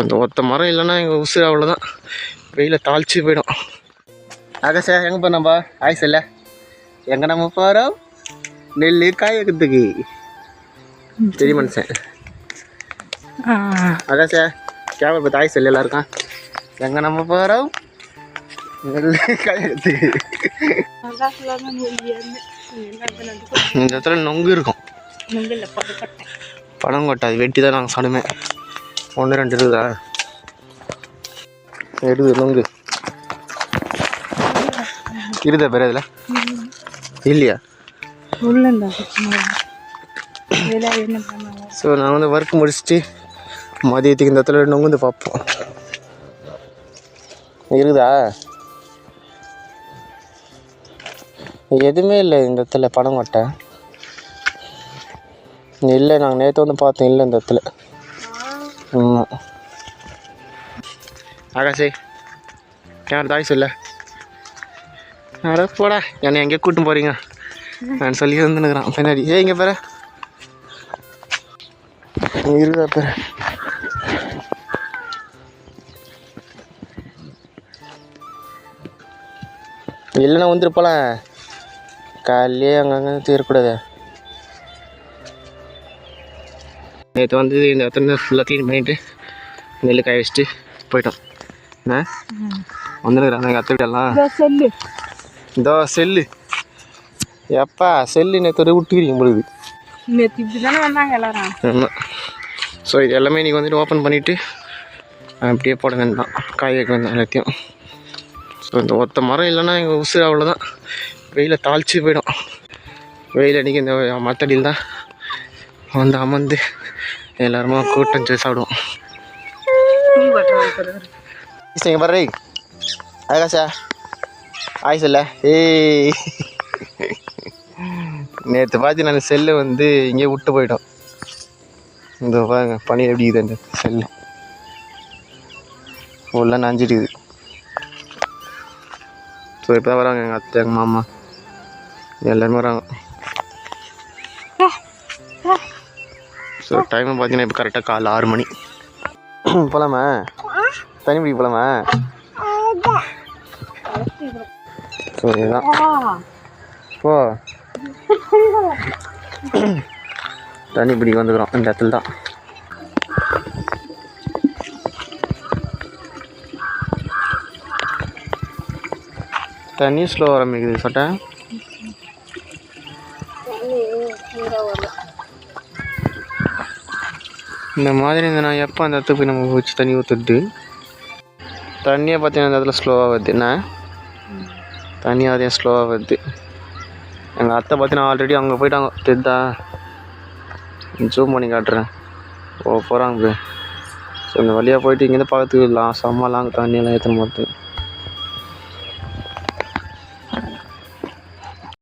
இந்த ஒத்த மரம் இல்லைன்னா எங்கள் உசுறு அவ்வளோதான் வெயில தாளிச்சு போயிடும். ஆகாஷா எங்கே போனப்பா ஆயுஸ் இல்லை எங்கே நம்ம போகிறோம் நெல் காயக்கிறதுக்கு பெரிய மனுஷன்? ஆகாஷா கேமரா பார்த்து ஆயுஸ் இல்லை எல்லாருக்கும். எங்கே நம்ம போகிறோம் நெல் காயக்கிறதுக்கு இந்த இடத்துல நொங்கு இருக்கும். பழம் கொட்டை அது வெட்டி தான் நாங்கள் சாடுமே ஒன்று ரெண்டு இருக்குதா இருக்குது நொங்கு. இருக்குதா பேர் அதில்? இல்லையா? ஸோ நான் வந்து ஒர்க் முடிச்சுட்டு மதியத்துக்கு இந்த இடத்துல நொங்கு வந்து பார்ப்போம். இருக்குதா? எதுவுமே இல்லை இந்த இடத்துல படம் கொட்டை இல்லை நாங்கள் நேற்று வந்து பார்த்தோம் இல்லை இந்த இடத்துல. ஆகாஷே யார் தாய் சொல்ல. அட போடா என்னை எங்கேயோ கூட்டின்னு போகிறீங்க நான் சொல்லி வந்துனுக்குறான் பின்னாடி. ஏ இங்கே பேர. இருக்குதா பேர. இல்லைன்னா வந்துருப்போல காலையிலே அங்கங்கே தீரக்கூடாது. நேற்று வந்து இந்த இடத்துல ஃபுல்லாக க்ளீன் பண்ணிவிட்டு நெல் காய வச்சுட்டு போயிட்டோம். என்ன? வந்துருக்குறாங்க எங்கள் அத்தைகிட்டலாம் சொல்லு. இதோ செல்லு. எப்பா செல்லு நேற்று விட்டுக்கிறீங்க பொழுது நேற்று இப்படி தானே வந்தாங்க எல்லாரும். ஆமாம் ஸோ இது எல்லாமே நீங்கள் வந்துட்டு ஓப்பன் பண்ணிவிட்டு அப்படியே போட வேண்டாம் காய வைக்க வேண்டாம் எல்லாத்தையும். ஸோ இந்த ஒத்த மரம் இல்லைன்னா எங்கள் உசுறு அவ்வளோதான் வெயில தாளிச்சு போயிடும். வெயில் அடிக்க இந்த மரத்தடியில் தான் வந்து அமர்ந்து எல்லாருமா கூட்டம் வச்சு சாப்பிடுவோம். இங்கே பாரு ஆகாஷா ஆய் இல்லை ஏய். நேற்று பார்த்து நான் செல்லு வந்து இங்கே விட்டு போயிட்டோம். இந்த பாருங்க பனி எப்படி இருக்குது அந்த செல்லு. ஃபுல்லாக நஞ்சிடுது ஸோ இப்போ தான் வராங்க எங்கள் அத்தை எங்கள் மாமா. எல்லாருமே வராங்க. ஸோ டைம் பார்த்தீங்கன்னா இப்போ கரெக்டாக காலைல ஆறு மணி. போலாமா? தனி பிடிக்க போலாமா? ஸோ இதுதான். போ. தண்ணி பிடிக்க வந்துக்கிறோம். இந்த இடத்துல தான். தண்ணி ஸ்லோ ஆரம்பிக்குது சொட்டை. இந்த மாதிரி இந்த நான் எப்போ அந்த இடத்துக்கு போய் நம்ம வச்சு தண்ணி ஊற்றுட்டு தண்ணியை பார்த்தீங்கன்னா அந்த இடத்துல ஸ்லோவாக வருது. என்ன? தண்ணி அதே ஸ்லோவாக வருது. எங்கள் அத்தை பார்த்தீங்கன்னா ஆல்ரெடி அங்கே போயிட்டாங்க. தெரிதா ஜூம் பண்ணி காட்டுறேன். ஓ போகிறாங்க போய் ஸோ இந்த வழியாக போயிட்டு இங்கேருந்து பார்த்துக்கலாம் செம்ம லாங் தண்ணியெல்லாம் ஏற்ற மாட்டேன்